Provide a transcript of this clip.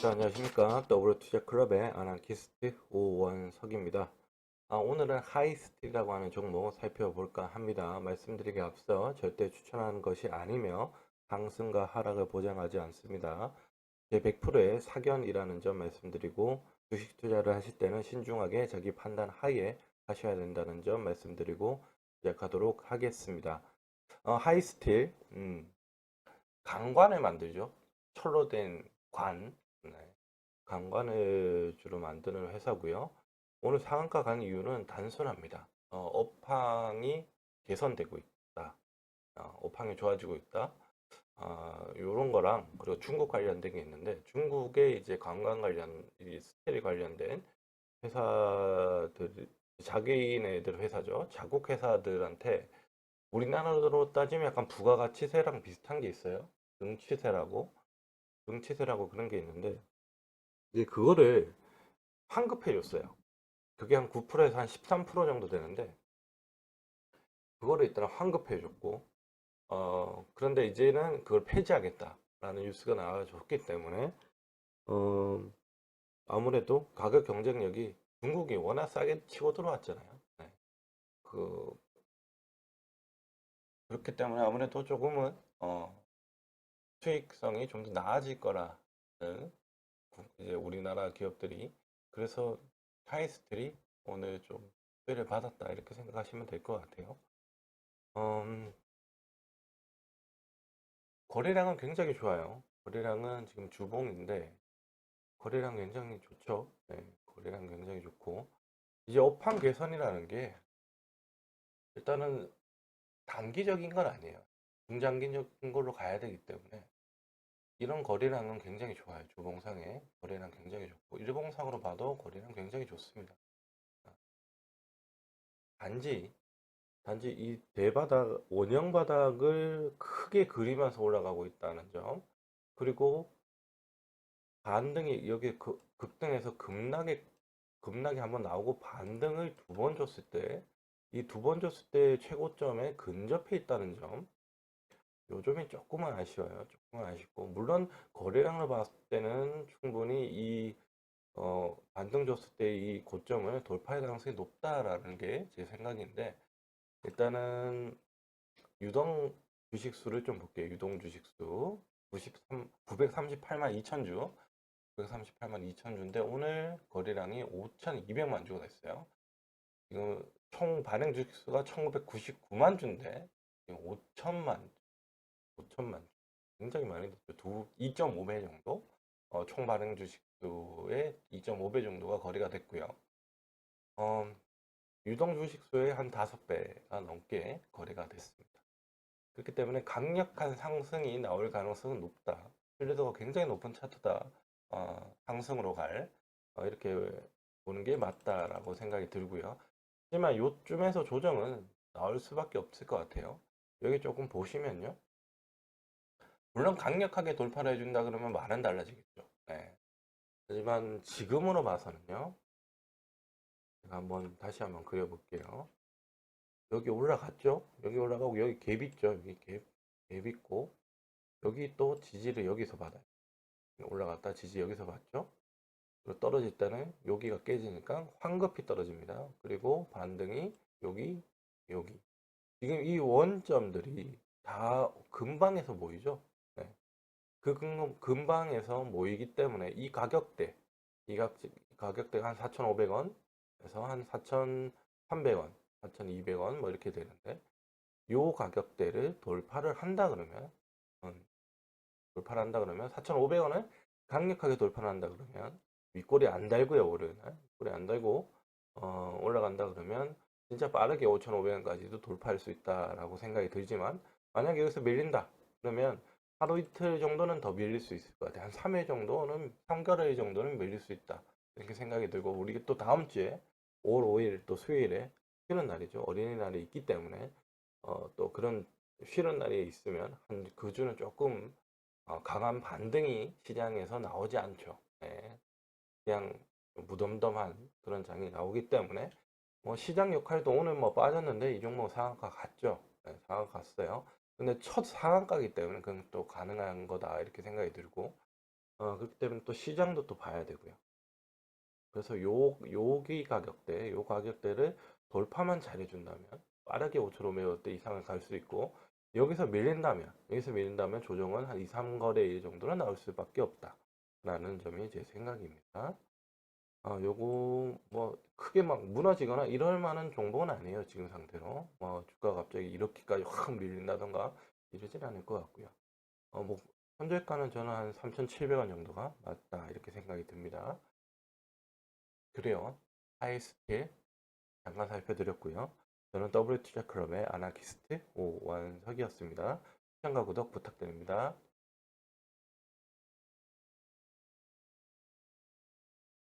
자, 안녕하십니까. 더블 투자 클럽의 아나키스트 오원석입니다. 아, 오늘은 하이스틸이라고 하는 종목 살펴볼까 합니다. 말씀드리기 앞서 절대 추천하는 것이 아니며 상승과 하락을 보장하지 않습니다. 제 100%의 사견이라는 점 말씀드리고 주식 투자를 하실 때는 신중하게 자기 판단 하에 하셔야 된다는 점 말씀드리고 시작하도록 하겠습니다. 어, 하이스틸, 음, 강관을 만들죠. 철로 된 관, 네. 강관을 주로 만드는 회사고요. 오늘 상한가 간 이유는 단순합니다. 어, 업황이 개선되고 있다. 어, 업황이 좋아지고 있다. 어, 요런 거랑 그리고 중국 관련된 게 있는데 중국의 이제 관광 관련 이 스테리 관련된 회사들 자기네들 회사죠. 자국 회사들한테 우리나라로 따지면 약간 부가가치세랑 비슷한 게 있어요. 등치세라고 등치세라고 그런 게 있는데 이제 그거를 환급해 줬어요. 그게 한 9%에서 한 13% 정도 되는데 그거를 일단 환급해 줬고 어 그런데 이제는 그걸 폐지하겠다라는 뉴스가 나와줬기 때문에 어 아무래도 가격 경쟁력이 중국이 워낙 싸게 치고 들어왔잖아요. 네. 그 그렇기 때문에 아무래도 조금은 어 수익성이 좀 더 나아질 거라는 이제 우리나라 기업들이 그래서 하이스트리 오늘 좀 수혜를 받았다 이렇게 생각하시면 될 것 같아요. 음, 거래량은 굉장히 좋아요. 거래량은 지금 주봉인데 거래량 굉장히 좋죠. 네, 거래량 굉장히 좋고 이제 업황 개선이라는 게 일단은 단기적인 건 아니에요. 중장기적인 걸로 가야 되기 때문에 이런 거래량은 굉장히 좋아요. 주봉상에 거래량 굉장히 좋고 일봉상으로 봐도 거래량 굉장히 좋습니다. 단지 단지 이 대바닥 원형 바닥을 크게 그리면서 올라가고 있다는 점 그리고 반등이 여기 그, 급등해서 급락에 급락이 한번 나오고 반등을 두 번 줬을 때 이 두 번 줬을 때 최고점에 근접해 있다는 점 요즘이 조금은 아쉬워요. 조금은 아쉽고 물론 거래량을 봤을 때는 충분히 이 어, 반등 줬을 때 이 고점을 돌파할 가능성이 높다라는 게 제 생각인데 일단은 유동 주식 수를 좀 볼게요. 유동 주식 수 93, 938만 2천 주 938만 2천 주인데 오늘 거래량이 5,200만 주가 됐어요. 지금 총 발행 주식 수가 1,999만 주인데 5천만 5천만 굉장히 많이 됐죠. 두 2.5배 정도 어, 총 발행 주식수의 2.5배 정도가 거래가 됐고요. 어, 유동 주식수의 한 5배가 넘게 거래가 됐습니다. 그렇기 때문에 강력한 상승이 나올 가능성은 높다. 신뢰도가 굉장히 높은 차트다. 어, 상승으로 갈 어, 이렇게 보는 게 맞다라고 생각이 들고요. 하지만 요쯤에서 조정은 나올 수밖에 없을 것 같아요. 여기 조금 보시면요. 물론 강력하게 돌파를 해준다 그러면 말은 달라지겠죠. 네. 하지만 지금으로 봐서는요. 제가 한번 다시 한번 그려볼게요. 여기 올라갔죠? 여기 올라가고 여기 갭 있죠? 여기 갭, 갭 있고 여기 또 지지를 여기서 받아요. 올라갔다 지지 여기서 받죠? 그리고 떨어질 때는 여기가 깨지니까 황급히 떨어집니다. 그리고 반등이 여기, 여기. 지금 이 원점들이 다 근방에서 보이죠? 네. 그 근- 근방에서 모이기 때문에 이 가격대, 이 가- 가격대가 한 4,500원에서 한 4,300원, 4,200원 뭐 이렇게 되는데 요 가격대를 돌파를 한다 그러면 음, 돌파를 한다 그러면 4,500원을 강력하게 돌파를 한다 그러면 윗골이 안 달고요 오르는 윗골이 안 달고 어, 올라간다 그러면 진짜 빠르게 5,500원까지도 돌파할 수 있다라고 생각이 들지만 만약에 여기서 밀린다 그러면 하루 이틀 정도는 더 밀릴 수 있을 것 같아요. 한 3회 정도는, 3개월 정도는 밀릴 수 있다. 이렇게 생각이 들고, 우리 또 다음 주에 5월 5일 또 수요일에 쉬는 날이죠. 어린이날이 있기 때문에, 어, 또 그런 쉬는 날이 있으면, 한 그 주는 조금 어, 강한 반등이 시장에서 나오지 않죠. 네. 그냥 무덤덤한 그런 장이 나오기 때문에, 뭐 시장 역할도 오늘 뭐 빠졌는데 이 종목 상한가 갔죠. 네, 상한가 갔어요. 근데 첫 상한가기 때문에 그건 또 가능한 거다 이렇게 생각이 들고 어, 그렇기 때문에 또 시장도 또 봐야 되고요. 그래서 요, 요기 가격대, 요 가격대를 돌파만 잘해준다면 빠르게 5,500원대 이상을 갈 수 있고 여기서 밀린다면, 여기서 밀린다면 조정은 한 2, 3거래일 정도는 나올 수밖에 없다. 라는 점이 제 생각입니다. 아, 요거 뭐 크게 막 무너지거나 이럴 만한 정보는 아니에요. 지금 상태로. 뭐 주가가 갑자기 이렇게까지 확 밀린다던가 이러진 않을 것 같고요. 어, 뭐 현재가는 저는 한 3,700원 정도가 맞다 이렇게 생각이 듭니다. 그래요. 하이스킬 잠깐 살펴드렸고요. 저는 W 투자 클럽의 아나키스트 오완석이었습니다. 시청과 구독 부탁드립니다.